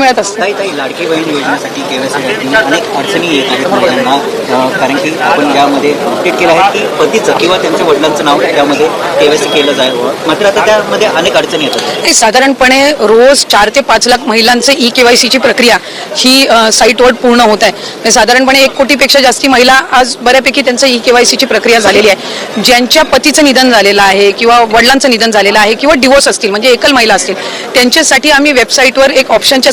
मिळत असते. लाडकी बहीण योजनेसाठी केवायसी अनेक अडचणी येत आहेत महिलांना कारण की आपण यामध्ये अपडेट केलं आहे की पतीचं किंवा त्यांच्या वडिलांचं नाव त्यामध्ये केवायसी केलं जावं मात्र आता त्यामध्ये अनेक अडचणी येतात. साधारणपणे रोज चार ते पाच लाख महिलांचे ई केवायसीची प्रक्रिया ही साईटवर पूर्ण होत आहे. म्हणजे साधारणपणे एक कोटीपेक्षा जास्ती महिला आज बऱ्यापैकी त्यांचं ई केवायसीची प्रक्रिया झालेली आहे. ज्यांच्या पतीचं निधन झालेलं आहे किंवा वडिलांचं निधन झालेलं आहे किंवा डिवोर्स असतील म्हणजे एकल महिला असतील त्यांच्यासाठी आम्ही वेबसाईटवर एक ऑप्शनच्या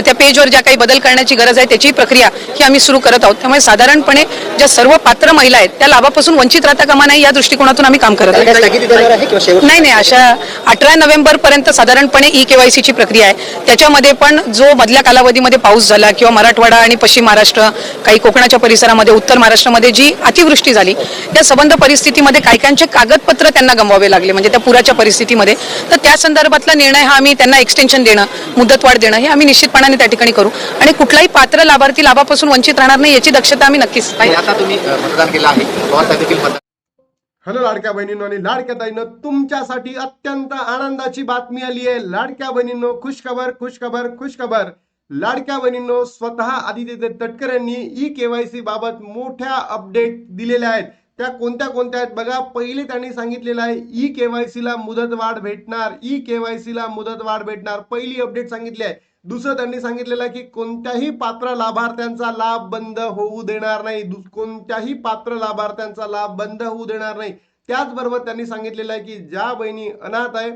त्या पेजवर ज्या काही बदल करण्याची गरज आहे त्याची प्रक्रिया ही आम्ही सुरू करत आहोत. त्यामुळे साधारणपणे ज्या सर्व पात्र महिला आहेत त्या लाभापासून वंचित राहता कामा नाही या दृष्टिकोनातून आम्ही काम करत आहोत. नाही नाही अशा अठरा नोव्हेंबर पर्यंत साधारणपणे ई केवायसीची प्रक्रिया आहे. त्याच्यामध्ये पण जो मधल्या कालावधीमध्ये पाऊस झाला किंवा मराठवाडा आणि पश्चिम महाराष्ट्र काही कोकणाच्या परिसरामध्ये उत्तर महाराष्ट्रामध्ये जी अतिवृष्टी झाली त्या संबंध परिस्थितीमध्ये काही काहींचे कागदपत्र त्यांना गमवावे लागले. म्हणजे त्या पुराच्या परिस्थितीमध्ये. तर त्या संदर्भातला निर्णय हा आम्ही त्यांना एक्सटेन्शन देणं मुदतवाढ देणं हे आम्ही निश्चितपणाने त्या ठिकाणी करू. आणि कुठलाही पात्र लाभार्थी लाभापासून वंचित राहणार नाही याची दक्षता आम्ही नक्कीच आता तुम्ही अ, मतदान केलं आहे. पवार साहेब देखील मतदान हॅलो लाडक्या बहिणींनो आणि लाडक्या ताईनं तुमच्यासाठी अत्यंत आनंदाची बातमी आली आहे. लाडक्या बहिणींनो खुशखबर खुशखबर खुशखबर लाडक्या बहिणींनो स्वतः आदित्य तटकर यांनी ई केवायसी बाबत मोठ्या अपडेट दिलेल्या आहेत. त्या कोणत्या कोणत्या आहेत? बघा पहिले त्यांनी सांगितलेलं आहे ई केवायसीला मुदतवाढ भेटणार ई केवायसीला मुदतवाढ भेटणार. पहिली अपडेट सांगितली आहे. दुसरं त्यांनी सांगितलेलं आहे की कोणत्याही पात्र लाभार्थ्यांचा लाभ बंद होऊ देणार नाही. कोणत्याही पात्र लाभार्थ्यांचा लाभ बंद होऊ देणार नाही. त्याचबरोबर त्यांनी सांगितलेलं आहे की ज्या बहिणी अनाथ आहे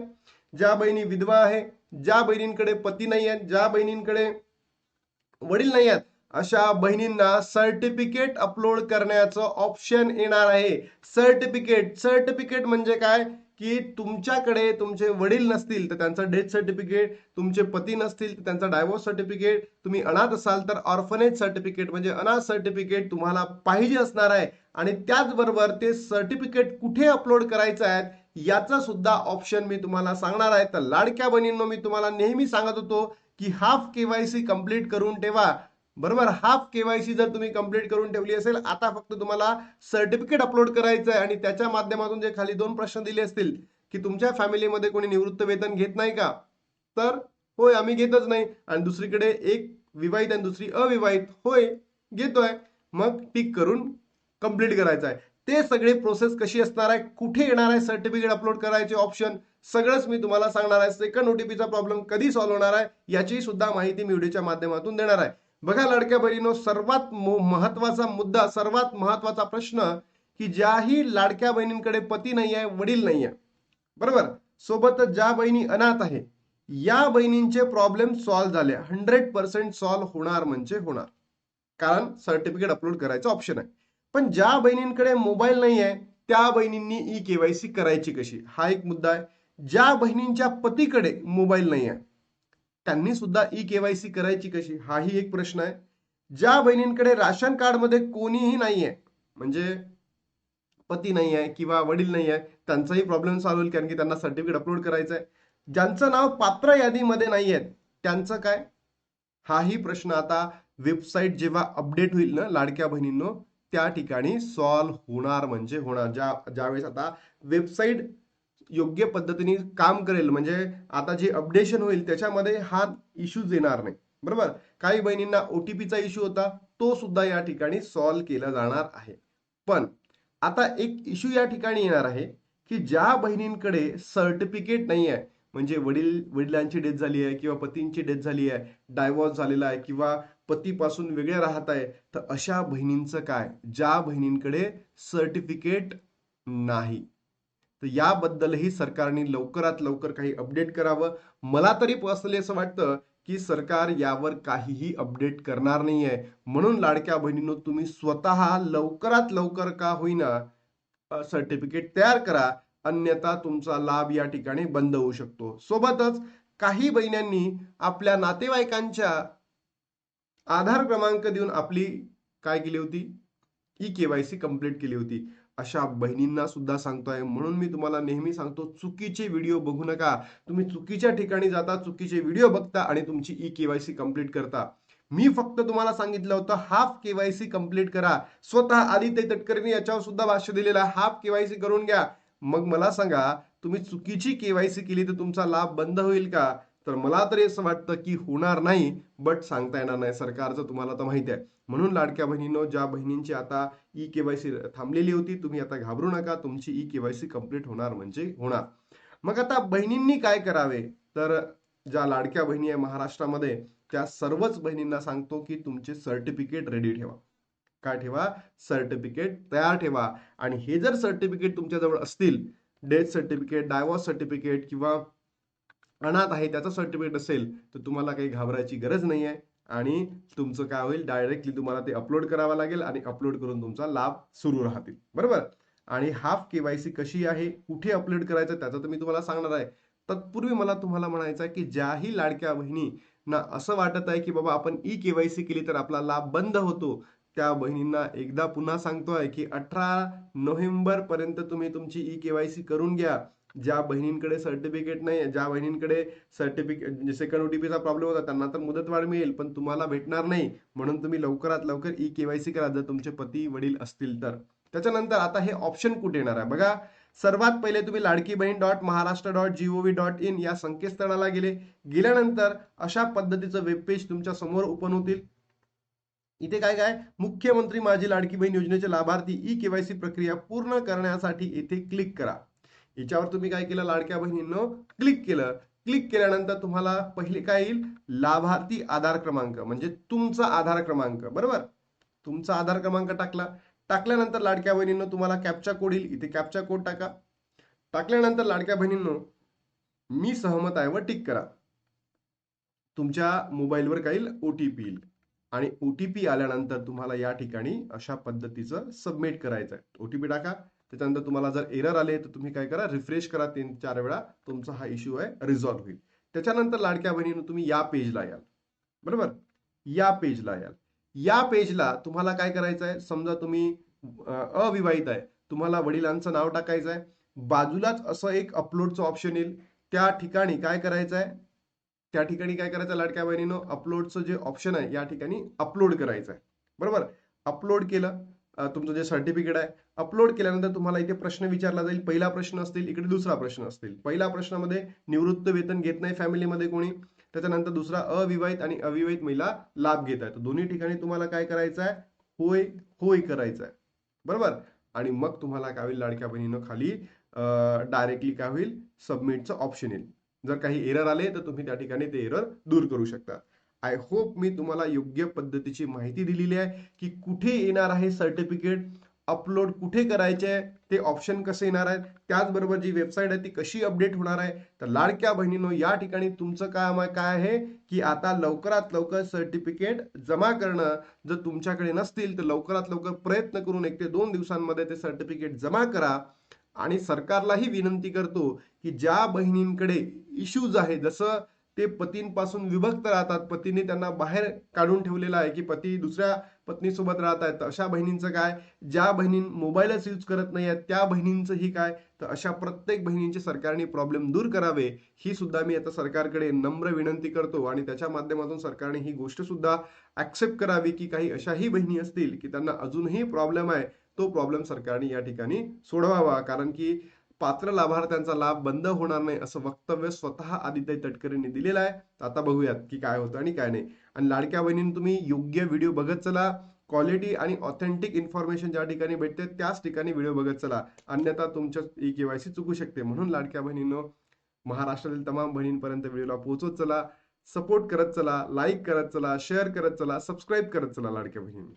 ज्या बहिणी विधवा आहे ज्या बहिणींकडे पती नाही आहेत ज्या बहिणींकडे वडील नाही आहेत अशा बहिणींना सर्टिफिकेट अपलोड करण्याचं ऑप्शन येणार आहे. सर्टिफिकेट सर्टिफिकेट म्हणजे काय? की तुमच्याकडे तुमचे वडील नसतील तर त्यांचं डेथ सर्टिफिकेट तुमचे पती नसतील तर त्यांचं डायव्होर्स सर्टिफिकेट तुम्ही अनाथ असाल तर ऑर्फनेज सर्टिफिकेट म्हणजे अनाथ सर्टिफिकेट तुम्हाला पाहिजे असणार आहे. आणि त्याचबरोबर ते सर्टिफिकेट कुठे अपलोड करायचं आहे याचं सुद्धा ऑप्शन मी तुम्हाला सांगणार आहे. तर लाडक्या बहिणींनो मी तुम्हाला नेहमी सांगत होतो की हाफ केवायसी कंप्लीट करून ठेवा. बरोबर हाफ केवायसी जर तुम्ही कंप्लीट करून ठेवली असेल आता फक्त तुम्हाला सर्टिफिकेट अपलोड करायचं आहे आणि त्याच्या माध्यमातून जे खाली दोन प्रश्न दिले असतील की तुमच्या फॅमिलीमध्ये कोणी निवृत्त वेतन घेत नाही का? तर होय आम्ही घेतच नाही. आणि दुसरीकडे एक विवाहित आणि दुसरी अविवाहित होय घेतोय. मग टिक करून कंप्लीट करायचं आहे ते सगळे प्रोसेस कशी असणार आहे? कुठे येणार आहे सर्टिफिकेट अपलोड करायचे ऑप्शन सगळंच मी तुम्हाला सांगणार आहे. सेकंड ओटीपीचा प्रॉब्लेम कधी सॉल्व्ह होणार आहे? याची सुद्धा माहिती मी व्हिडिओच्या माध्यमातून देणार आहे. बघा लाडक्या बहिणीनो सर्वात महत्त्वाचा मुद्दा सर्वात महत्त्वाचा प्रश्न की ज्याही लाडक्या बहिणींकडे पती नाही आहे वडील नाही आहे. बरोबर? सोबतच ज्या बहिणी अनाथ आहे या बहिणींचे प्रॉब्लेम सॉल्व्ह झाले. हंड्रेड पर्सेंट सॉल्व्ह होणार म्हणजे होणार. कारण सर्टिफिकेट अपलोड करायचं ऑप्शन आहे. पण ज्या बहिणींकडे मोबाईल नाही आहे त्या बहिणींनी ई केवायसी करायची कशी? हा एक मुद्दा आहे. ज्या बहिणींच्या पतीकडे मोबाईल नाही आहे त्यांनी सुद्धा ई केवायसी करायची कशी? हाही एक प्रश्न आहे. ज्या बहिणींकडे राशन कार्डमध्ये कोणीही नाही आहे म्हणजे पती नाही आहे किंवा वडील नाही आहे त्यांचाही प्रॉब्लेम सॉल्व्ह होईल कारण की त्यांना सर्टिफिकेट अपलोड करायचं आहे ज्यांचं नाव पात्र यादीमध्ये नाही आहेत त्यांचं काय? हाही प्रश्न आता वेबसाईट जेव्हा अपडेट होईल ना लाडक्या बहिणींनो त्या ठिकाणी सॉल्व्ह होणार म्हणजे होणार. ज्या ज्यावेळेस आता वेबसाईट योग्य पद्धतीने काम करेल म्हणजे आता जे अपडेशन होईल त्याच्यामध्ये हा इश्यूज येणार नाही. बरोबर? काही बहिणींना ओटीपीचा इश्यू होता तो सुद्धा या ठिकाणी सॉल्व्ह केला जाणार आहे. पण आता एक इश्यू या ठिकाणी येणार आहे की ज्या बहिणींकडे सर्टिफिकेट नाही आहे म्हणजे वडील वडिलांची डेथ झाली आहे किंवा पतींची डेथ झाली आहे डायव्हॉर्स झालेला आहे किंवा पतीपासून वेगळे राहत आहे तर अशा बहिणींचं काय? ज्या बहिणींकडे सर्टिफिकेट नाही. तर याबद्दलही सरकारने लवकरात लवकर काही अपडेट करावं. मला तरी पर्सनली असं वाटतं की सरकार यावर काहीही अपडेट करणार नाही आहे म्हणून लाडक्या बहिणींनो तुम्ही स्वतः लवकरात लवकर का होईना सर्टिफिकेट तयार करा. अन्यथा तुमचा लाभ या ठिकाणी बंद होऊ शकतो. सोबतच काही बहिण्यांनी आपल्या नातेवाईकांच्या आधार क्रमांक देऊन आपली काय केली होती? ई केवायसी कंप्लीट केली होती. अशा बहिणींना सुद्धा सांगतोय. म्हणून मी तुम्हाला नेहमी सांगतो चुकीचे व्हिडिओ बघू नका. तुम्ही चुकीच्या ठिकाणी जाता चुकीचे व्हिडिओ बघता आणि तुमची ई केवायसी कंप्लीट करता. मी फक्त तुम्हाला सांगितलं होतं हाफ केवायसी कंप्लीट करा. स्वतः आदित्य तटकरेंनी याच्यावर सुद्धा भाष्य दिलेलं आहे. हाफ केवायसी करून घ्या. मग मला सांगा तुम्ही चुकीची केवायसी केली तर तुमचा लाभ बंद होईल का? तर मला तरी असं वाटतं की होणार नाही बट सांगता येणार नाही. सरकारचं तुम्हाला तर माहिती आहे. म्हणून लाडक्या बहिणीनो ज्या बहिणींची आता ई केवायसी थांबलेली होती तुम्ही आता घाबरू नका. तुमची ई केवायसी कंप्लीट होणार म्हणजे होणार. मग आता बहिणींनी काय करावे? तर ज्या लाडक्या बहिणी आहे महाराष्ट्रामध्ये त्या सर्वच बहिणींना सांगतो की तुमचे सर्टिफिकेट रेडी ठेवा. काय ठेवा? सर्टिफिकेट तयार ठेवा. आणि हे जर सर्टिफिकेट तुमच्याजवळ असतील डेथ सर्टिफिकेट डायवॉर्स सर्टिफिकेट किंवा अनाथ आहे त्याचं सर्टिफिकेट असेल तर तुम्हाला काही घाबरायची गरज नाही आहे. आणि तुमचं काय होईल डायरेक्टली तुम्हाला ते अपलोड करावं लागेल आणि अपलोड करून तुमचा लाभ सुरू राहतील. बरोबर? आणि हाफ केवायसी कशी आहे कुठे अपलोड करायचं त्याचं तर मी तुम्हाला सांगणार आहे. तत्पूर्वी मला तुम्हाला म्हणायचं आहे की ज्याही लाडक्या बहिणींना असं वाटत आहे की बाबा आपण ई केवायसी केली तर आपला लाभ बंद होतो त्या बहिणींना एकदा पुन्हा सांगतो आहे की अठरा नोव्हेंबर पर्यंत तुम्ही तुमची ई केवायसी करून घ्या. ज्या बहिणींकडे सर्टिफिकेट नाही आहे ज्या बहिणींकडे सर्टिफिकेट म्हणजे सेकंड ओटीपीचा प्रॉब्लेम होता त्यांना तर मुदतवाढ मिळेल पण तुम्हाला भेटणार नाही. म्हणून तुम्ही लवकरात लवकर ई केवायसी करा जर तुमचे पती वडील असतील तर. त्याच्यानंतर आता हे ऑप्शन कुठे येणार आहे? बघा सर्वात पहिले तुम्ही Ladki Bahin dot Maharashtra dot G O V dot in या संकेतस्थळाला गेले. गेल्यानंतर अशा पद्धतीचं वेबपेज तुमच्यासमोर ओपन होतील. इथे काय काय? मुख्यमंत्री माझी लाडकी बहीण योजनेचे लाभार्थी ई केवायसी प्रक्रिया पूर्ण करण्यासाठी इथे क्लिक करा. याच्यावर तुम्ही काय केलं लाडक्या बहिणींनो? क्लिक केलं. क्लिक केल्यानंतर तुम्हाला पहिले काय येईल? लाभार्थी आधार क्रमांक म्हणजे तुमचा आधार क्रमांक. बरोबर? तुमचा आधार क्रमांक टाकला. टाकल्यानंतर लाडक्या बहिणींनो तुम्हाला कॅपचा कोड येईल. इथे कॅपचा कोड टाका. टाकल्यानंतर लाडक्या बहिणींनो मी सहमत आहे व टिक करा. तुमच्या मोबाईलवर काही ओ टी पी येईल. आणि ओ टी पी आल्यानंतर तुम्हाला या ठिकाणी अशा पद्धतीचं सबमिट करायचं आहे ओ टी पी टाका. त्याच्यानंतर तुम्हाला जर एरर आले तर तुम्ही काय करा रिफ्रेश करा तीन चार वेळा. तुमचा हा इश्यू आहे रिझॉल्व्ह होईल. त्याच्यानंतर लाडक्या बहिणीनं तुम्ही या पेजला याल. बरोबर? या पेजला याल. या पेजला तुम्हाला काय करायचं आहे? समजा तुम्ही अविवाहित आहे. तुम्हाला वडिलांचं नाव टाकायचं आहे. बाजूलाच असं एक अपलोडचं ऑप्शन येईल. त्या ठिकाणी काय करायचं आहे? त्या ठिकाणी काय करायचं लाडक्या बहिणीनं? अपलोडचं जे ऑप्शन आहे या ठिकाणी अपलोड करायचं आहे. बरोबर? अपलोड केलं. तुमचं जे सर्टिफिकेट आहे अपलोड केल्यानंतर तुम्हाला इथे प्रश्न विचारला जाईल. पहिला प्रश्न असतील इकडे दुसरा प्रश्न असतील. पहिल्या प्रश्नामध्ये निवृत्त वेतन घेत नाही फॅमिलीमध्ये कोणी. त्याच्यानंतर दुसरा अविवाहित आणि अविवाहित महिला लाभ घेत आहे. तर दोन्ही ठिकाणी तुम्हाला काय करायचं आहे? होय होय करायचं आहे. बरोबर? आणि मग तुम्हाला काय होईल? लाडक्या बहिणीनं खाली डायरेक्टली काय होईल? सबमिटचं ऑप्शन येईल. जर काही एरर आले तर तुम्ही त्या ठिकाणी ते एरर दूर करू शकता. आय होप मी तुम्हाला योग्य पद्धतीची माहिती दिलेली आहे की कुठे येणार आहे सर्टिफिकेट अपलोड कुठे करायचे आहे ते ऑप्शन कसे येणार आहेत त्याचबरोबर जी वेबसाईट आहे ती कशी अपडेट होणार आहे. तर लाडक्या बहिणीनो या ठिकाणी तुमचं काम आहे काय आहे की आता लवकरात लवकर सर्टिफिकेट जमा करणं जर तुमच्याकडे नसतील तर लवकरात लवकर प्रयत्न करून एक ते दोन दिवसांमध्ये ते सर्टिफिकेट जमा करा. आणि सरकारलाही विनंती करतो की ज्या बहिणींकडे इश्यूज आहे जसं ते पतींपासून विभक्त राहतात. पतीने त्यांना बाहेर काढून ठेवलेलं आहे की पती दुसऱ्या पत्नीसोबत राहत आहेत. तर अशा बहिणींचं काय? ज्या बहिणी मोबाईलच यूज करत नाही आहेत त्या बहिणींचंही काय? तर अशा प्रत्येक बहिणींचे सरकारने प्रॉब्लेम दूर करावे ही सुद्धा मी आता सरकारकडे नम्र विनंती करतो. आणि त्याच्या माध्यमातून सरकारने ही गोष्ट सुद्धा ऍक्सेप्ट करावी की काही अशाही बहिणी असतील की त्यांना अजूनही प्रॉब्लेम आहे तो प्रॉब्लेम सरकारने या ठिकाणी सोडवावा. कारण की पात्र लाभार्थ्यांचा लाभ बंद होणार नाही असं वक्तव्य स्वतः आदित्य तटकरेंनी दिलेलं आहे. तर आता बघूयात की काय होतं आणि काय नाही. आणि लाडक्या बहिणींनी तुम्ही योग्य व्हिडिओ बघत चला. क्वालिटी आणि ऑथेंटिक इन्फॉर्मेशन ज्या ठिकाणी भेटते त्याच ठिकाणी व्हिडिओ बघत चला. अन्यथा तुमच्या ई केवायसी चुकू शकते. म्हणून लाडक्या बहिणींनो महाराष्ट्रातील तमाम बहिणींपर्यंत व्हिडिओला पोहोचवत चला. सपोर्ट करत चला. लाईक करत चला. शेअर करत चला. सबस्क्राईब करत चला लाडक्या बहिणींनी.